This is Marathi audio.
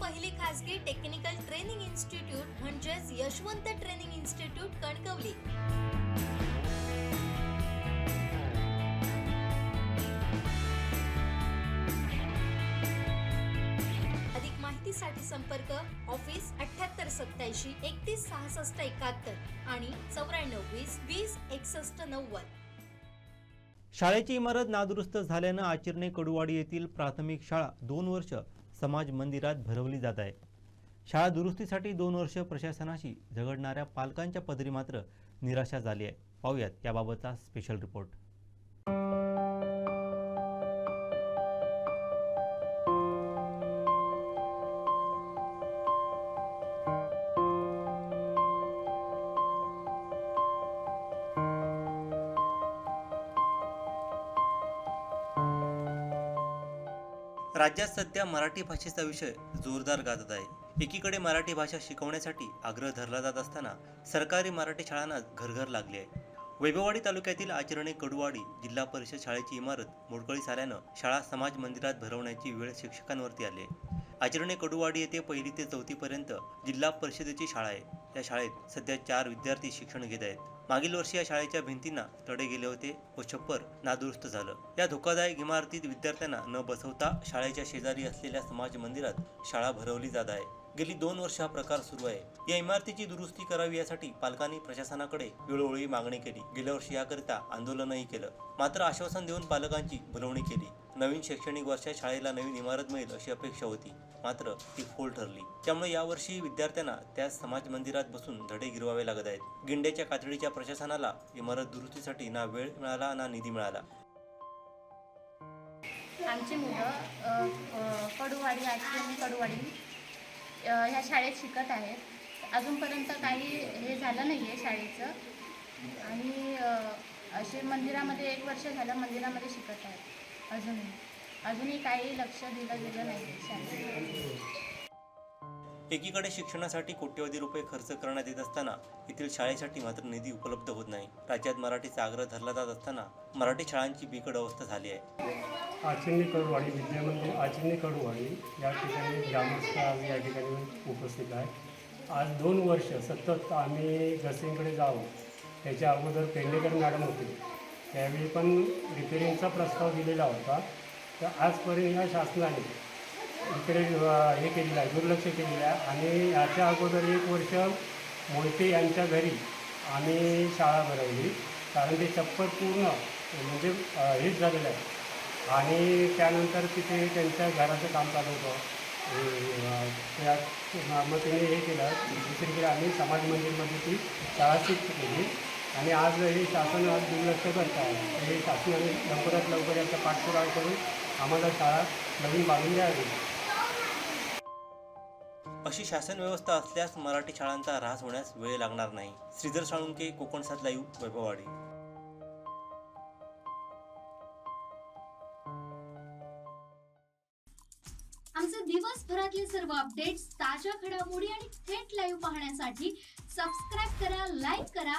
पहिली खासगी टेक्निकल ट्रेनिंग इन्स्टिट्यूट म्हणजेच यशवंत ट्रेनिंग इन्स्टिट्यूट कणकवली. अधिक माहितीसाठी संपर्क ऑफिस अठ्याहत्तर सत्याऐंशी एकतीस सहासष्ट एकाहत्तर आणि चौऱ्याण्णव वीस वीस एकसष्ट नव्वद. शाळेची इमारत नादुरुस्त झाल्यानं आचिरणे कडुवाडी येथील प्राथमिक शाळा दोन वर्ष समाज मंदिरात भरवली जात आहे. शाळा दुरुस्तीसाठी दोन वर्ष प्रशासनाशी झगडणाऱ्या पालकांच्या पदरी मात्र निराशा झाली आहे. पाहूयात याबाबतचा स्पेशल रिपोर्ट राज्यात सध्या मराठी भाषेचा विषय जोरदार गाजत आहे. एकीकडे मराठी भाषा शिकवण्यासाठी आग्रह धरला जात असताना सरकारी मराठी शाळांना घरघर लागली आहे. वैभववाडी तालुक्यातील आचरणे कडुवाडी जिल्हा परिषद शाळेची इमारत मोडकळीस आल्यानं शाळा समाज मंदिरात भरवण्याची वेळ शिक्षकांवरती आली आहे. आचरणे कडुवाडी येथे पहिली ते चौथीपर्यंत जिल्हा परिषदेची शाळा आहे. या शाळेत सध्या चार विद्यार्थी शिक्षण घेत आहेत. मागील वर्षी या शाळेच्या भिंतींना तडे गेले होते व छप्पर नादुरुस्त झालं. या धोकादायक इमारतीत विद्यार्थ्यांना न बसवता शाळेच्या शेजारी असलेल्या समाज मंदिरात शाळा भरवली जात आहे. गेली दोन वर्ष हा प्रकार सुरू आहे. या इमारतीची दुरुस्ती करावी यासाठी पालकांनी प्रशासनाकडे वेळोवेळी मागणी केली. गेल्या वर्षी याकरिता आंदोलनही केलं. मात्र आश्वासन देऊन पालकांची भुलवणी केली. नवीन शैक्षणिक वर्षात शाळेला नवीन इमारत मिळेल अशी अपेक्षा होती. मात्र ती फोल ठरली. त्यामुळे यावर्षी विद्यार्थ्यांना त्या समाज मंदिरात बसून धडे गिरवावे लागत आहेत. गिंड्याच्या कातडीच्या प्रशासनाला इमारत दुरुस्तीसाठी ना वेळ मिळाला ना निधी मिळाला. आमची मुलं कडुवाडी कडुवाडी ह्या शाळेत शिकत आहेत. अजूनपर्यंत काही हे झालं नाही आहे शाळेचं. आणि असे मंदिरामध्ये एक वर्ष झालं मंदिरामध्ये शिकत आहेत. अजूनही अजूनही काही लक्ष दिलं गेलं नाही. एकीकडे शिक्षणासाठी कोट्यवधी रुपये खर्च करण्यात येत असताना येथील शाळेसाठी मात्र निधी उपलब्ध होत नाही. राज्यात मराठीचा आग्रह धरला जात असताना मराठी शाळांची बिकट अवस्था झाली आहे. आचिन्नी कडूवाडी विद्यामंदिर आचिन्नी कडूवाडी या ठिकाणी ग्रामस्थ आज या ठिकाणी उपस्थित आहे. आज दोन वर्ष सतत आम्ही घसेंकडे जाऊ त्याच्या अगोदर पेंडेकर मॅडम होते. त्यावेळी पण रिपेरिंगचा प्रस्ताव दिलेला होता. तर आजपर्यंत या शासनाने इकडे हे केलेलं आहे दुर्लक्ष केलेलं आहे. आणि याच्या अगोदर एक वर्ष मोहिते यांच्या घरी आम्ही शाळा भरवली. कारण ते चप्पल पूर्ण म्हणजे हेच झालेलं आहे. आणि त्यानंतर तिथे त्यांच्या घराचं काम चालू होतं त्या मग त्यांनी हे केलं. दुसरीकडे आम्ही समाज मंदिरमध्ये ती शाळा शिफ्ट केली. आणि आज हे शासन आज दुर्लक्ष करत आहे. हे शासनाने लवकरात लवकर याचा पाठपुरावा करून आम्हाला शाळा नवीन बांधून द्यावी. अशी शासन व्यवस्था असल्यास मराठी शाळांचा ऱ्हास होण्यास वेळ लागणार नाही. श्रीधर साळुंके कोकण सात लाईव्ह वैभववाडी. आमचे दिवसभरातले सर्व अपडेट्स ताज्या घडामोडी आणि थेट लाईव्ह पाहण्यासाठी सबस्क्राईब करा लाईक करा